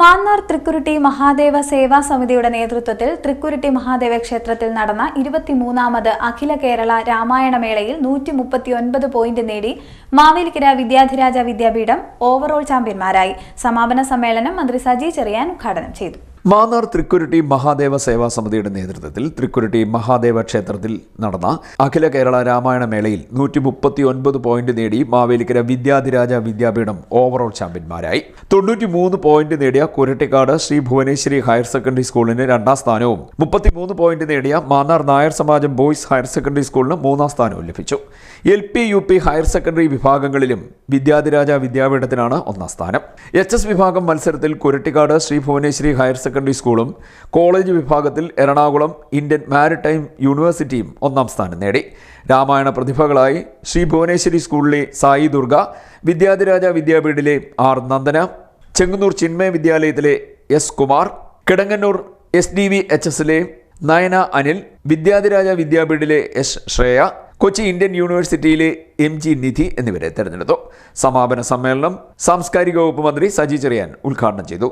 മാന്നാർ തൃക്കുരുട്ടി മഹാദേവ സേവാ സമിതിയുടെ നേതൃത്വത്തിൽ തൃക്കുരുട്ടി മഹാദേവ ക്ഷേത്രത്തിൽ നടന്ന ഇരുപത്തിമൂന്നാമത് അഖില കേരള രാമായണ മേളയിൽ നൂറ്റി മുപ്പത്തിയൊൻപത് പോയിന്റ് നേടി മാവേലിക്കര വിദ്യാധിരാജ വിദ്യാപീഠം ഓവറോൾ ചാമ്പ്യന്മാരായി. സമാപന സമ്മേളനം മന്ത്രി സജി ചെറിയാൻ ഉദ്ഘാടനം ചെയ്തു. മാന്നാർ തൃക്കുരുട്ടി മഹാദേവ സേവാ സമിതിയുടെ നേതൃത്വത്തിൽ തൃക്കുരുട്ടി മഹാദേവ ക്ഷേത്രത്തിൽ നടന്ന അഖില കേരള രാമായണ മേളയിൽ നൂറ്റി മുപ്പത്തി ഒൻപത് പോയിന്റ് നേടി മാവേലിക്കര വിദ്യാധിരാജ വിദ്യാപീഠം ഓവറോൾ ചാമ്പ്യന്മാരായി. തൊണ്ണൂറ്റി മൂന്ന് പോയിന്റ് നേടിയ കുരട്ടിക്കാട് ശ്രീ ഭുവനേശ്വരി ഹയർ സെക്കൻഡറി സ്കൂളിന് രണ്ടാം സ്ഥാനവും. മുപ്പത്തിമൂന്ന് പോയിന്റ് നേടിയ Mannar Nair Samajam boys higher secondary സ്കൂളിന് മൂന്നാം സ്ഥാനവും ലഭിച്ചു. L P U P higher secondary വിഭാഗങ്ങളിലും വിദ്യാധിരാജ വിദ്യാപീഠത്തിനാണ് ഒന്നാം സ്ഥാനം. എച്ച് എസ് വിഭാഗം മത്സരത്തിൽ കുരട്ടിക്കാട് ശ്രീ ഭുവനേശ്വരി ഹയർ സ്കൂളും കോളേജ് വിഭാഗത്തിൽ എറണാകുളം ഇന്ത്യൻ മാരിടൈം യൂണിവേഴ്സിറ്റിയും ഒന്നാം സ്ഥാനം നേടി. രാമായണ പ്രതിഭകളായി ശ്രീ ഭുവനേശ്വരി സ്കൂളിലെ സായി ദുർഗ വിദ്യാധിരാജ വിദ്യാപീഠിലെ ആർ നന്ദന ചെങ്ങന്നൂർ ചിന്മയ വിദ്യാലയത്തിലെ S Kumar Kidangannur S D V H എസിലെ നയന അനിൽ വിദ്യാധിരാജ വിദ്യാപീഠിലെ എസ് ശ്രേയ കൊച്ചി ഇന്ത്യൻ യൂണിവേഴ്സിറ്റിയിലെ എം ജി നിധി എന്നിവരെ തെരഞ്ഞെടുത്തു. സമാപന സമ്മേളനം സാംസ്കാരിക വകുപ്പ് മന്ത്രി സജി ചെറിയാൻ ഉദ്ഘാടനം ചെയ്തു.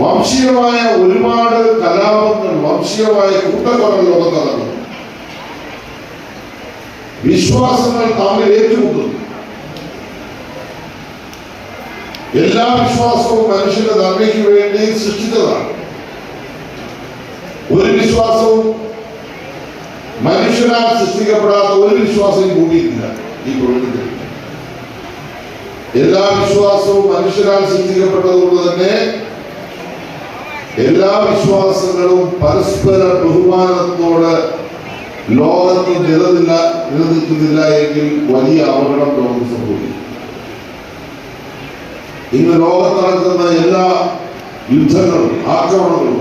വംശീയമായ ഒരുപാട് കലാപങ്ങൾ വംശീയമായ കൂട്ടക്കൊലകൾ ലോകത്ത് നടക്കുന്നു വിശ്വാസങ്ങൾ തമ്മിൽ ഏറ്റുമുട്ടുന്നു. എല്ലാ വിശ്വാസവും മനുഷ്യന്റെ നന്മയ്ക്ക് വേണ്ടി സൃഷ്ടിച്ചതാണ്. ഒരു വിശ്വാസവും മനുഷ്യനാൽ സൃഷ്ടിക്കപ്പെടാത്ത ഒരു വിശ്വാസം കൂടിയിട്ടില്ല ഈ പ്രപഞ്ചത്തിൽ. എല്ലാ വിശ്വാസവും മനുഷ്യനാൽ സൃഷ്ടിക്കപ്പെട്ടതുകൊണ്ട് തന്നെ എല്ലാ വിശ്വാസങ്ങളും പരസ്പര ബഹുമാനത്തോടെ ലോകത്ത് നിലനില്ല നിലനിൽക്കുന്നില്ല എങ്കിൽ വലിയ അപകടം ലോകം സംഭവിക്കും. ഇന്ന് ലോകത്ത് നടക്കുന്ന എല്ലാ യുദ്ധങ്ങളും ആക്രമണങ്ങളും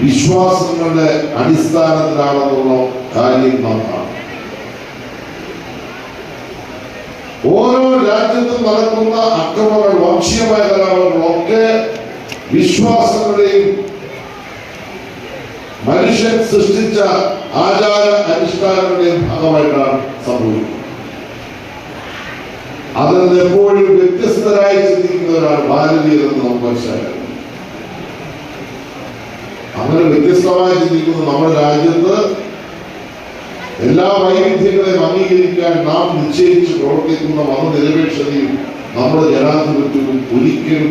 വിശ്വാസങ്ങളുടെ അടിസ്ഥാനത്തിലാണെന്നുള്ള കാര്യം നാം കാണും. ഓരോ രാജ്യത്തും നടക്കുന്ന അക്രമങ്ങൾ വംശീയമായ കലാപങ്ങളൊക്കെ വിശ്വാസങ്ങളുടെയും മനുഷ്യൻ സൃഷ്ടിച്ച ആചാര അനുഷ്ഠാനങ്ങളുടെയും ഭാഗമായിട്ടാണ് സംഭവിക്കുന്നത്. അതിൽ നിന്ന് എപ്പോഴും വ്യത്യസ്തരായി ചിന്തിക്കുന്നവരാണ് ഭാരതീയരെന്ന് നമുക്ക് മനസ്സിലാക്കാം. അങ്ങനെ വ്യത്യസ്തമായി ചിന്തിക്കുന്ന നമ്മുടെ രാജ്യത്ത് എല്ലാ വൈവിധ്യങ്ങളെയും അംഗീകരിക്കാൻ നാം നിശ്ചയിച്ച് പ്രവർത്തിക്കുന്ന മതനിരപേക്ഷതയും നമ്മുടെ ജനാധിപത്യവും ഒരിക്കലും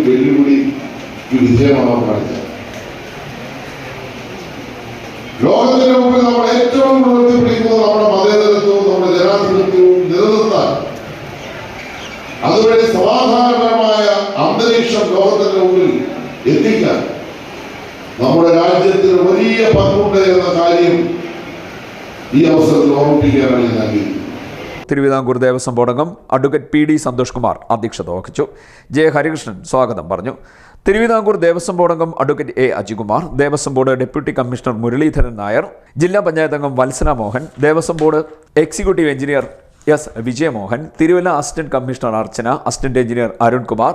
വെല്ലുവിളിക്ക് വിധേയമാകാൻ പാടില്ല ലോകത്തിന്റെ മുമ്പിൽ നമ്മൾ ഏറ്റവും ഉയർത്തിപ്പിടിക്കുന്നത് നമ്മുടെ മതേതരത്വവും നമ്മുടെ ജനാധിപത്യവും നിലനിർത്താൻ. അതുവഴി സമാധാനപരമായ അന്തരീക്ഷം ലോകത്തിന്റെ മുമ്പിൽ എത്തിക്കാൻ നമ്മുടെ രാജ്യത്തിന് വലിയ പങ്കുണ്ട് എന്ന കാര്യം ഈ അവസരത്തിൽ ഓർമ്മിപ്പിക്കാനാണ് ഞാൻ Thiruvithamkoor Devaswom ബോർഡംഗം advocate P D Santhosh Kumar അധ്യക്ഷത വഹിച്ചു. ജെ ഹരികൃഷ്ണൻ സ്വാഗതം പറഞ്ഞു. Thiruvithamkoor Devaswom ബോർഡംഗം advocate A Ajikumar Devaswom board deputy commissioner Muraleedharan Nair ജില്ലാ പഞ്ചായത്ത് അംഗം Valsana Mohan Devaswom board executive engineer S Vijayamohan Thiruvalla assistant commissioner Archana assistant engineer Arunkumar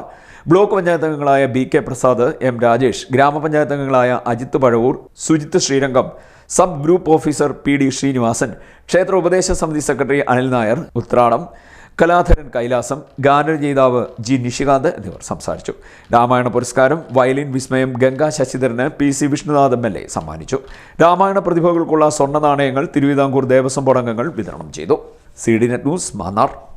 block panchayat അംഗങ്ങളായ B K Prasad M Rajesh ഗ്രാമപഞ്ചായത്ത് അംഗങ്ങളായ Ajith Pazhavoor Sujith Sreerangam sub group officer P D Srinivasan ക്ഷേത്ര ഉപദേശ സമിതി secretary Anil Nair Uthradam Kaladharan Kailasam ഗാനരചയിതാവ് G Nishikanth എന്നിവർ സംസാരിച്ചു. രാമായണ പുരസ്കാരം വയലിൻ വിസ്മയം ഗംഗാ ശശിധരന് P C Vishnunath M L A സമ്മാനിച്ചു. രാമായണ പ്രതിഭകൾക്കുള്ള സ്വർണ നാണയങ്ങൾ തിരുവിതാംകൂർ ദേവസ്വം ബോർഡ് അംഗങ്ങൾ വിതരണം ചെയ്തു. C D net news Mannar